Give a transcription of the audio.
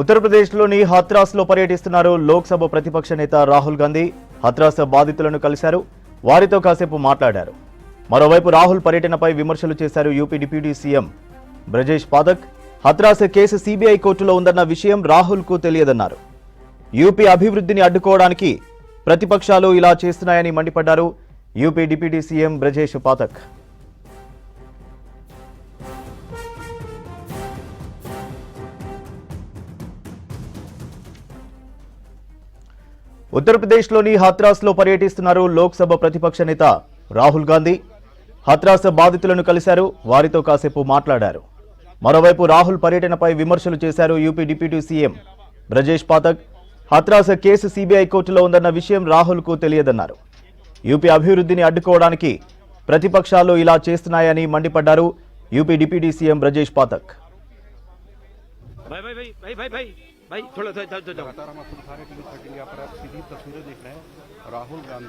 ఉత్తరప్రదేశ్లోని హత్రాస్లో పర్యటిస్తున్నారు లోక్సభ ప్రతిపక్ష నేత రాహుల్ గాంధీ. హత్రాస్ బాధితులను కలిశారు. వారితో కాసేపు మాట్లాడారు. మరోవైపు రాహుల్ పర్యటనపై విమర్శలు చేశారు UP deputy CM Brajesh Pathak. Hathras case CBI కోర్టులో ఉందన్న విషయం రాహుల్కు తెలియదన్నారు. యూపీ అభివృద్ధిని అడ్డుకోవడానికి ప్రతిపక్షాలు ఇలా చేస్తున్నాయని మండిపడ్డారు UP deputy CM Brajesh Pathak ఉత్తరప్రదేశ్లోని హత్రాస్లో పర్యటిస్తున్నారు లోక్సభ ప్రతిపక్ష నేత రాహుల్ గాంధీ హత్రాస్ బాధితులను కలిశారు వారితో కాసేపు మాట్లాడారు మరోవైపు రాహుల్ పర్యటనపై విమర్శలు చేశారు UP deputy CM Brajesh Pathak Hathras case CBI కోర్టులో ఉందన్న విషయం రాహుల్కు తెలియదన్నారు యూపీ అభివృద్ధిని అడ్డుకోవడానికి ప్రతిపక్షాలు ఇలా చేస్తున్నాయని మండిపడ్డారు UP deputy CM Brajesh Pathak भाई भाई भाई भाई भाई भाई भाई थोड़ा थोड़ा थोड़ा- सीधी तस्वीरें देख रहे हैं। राहुल गांधी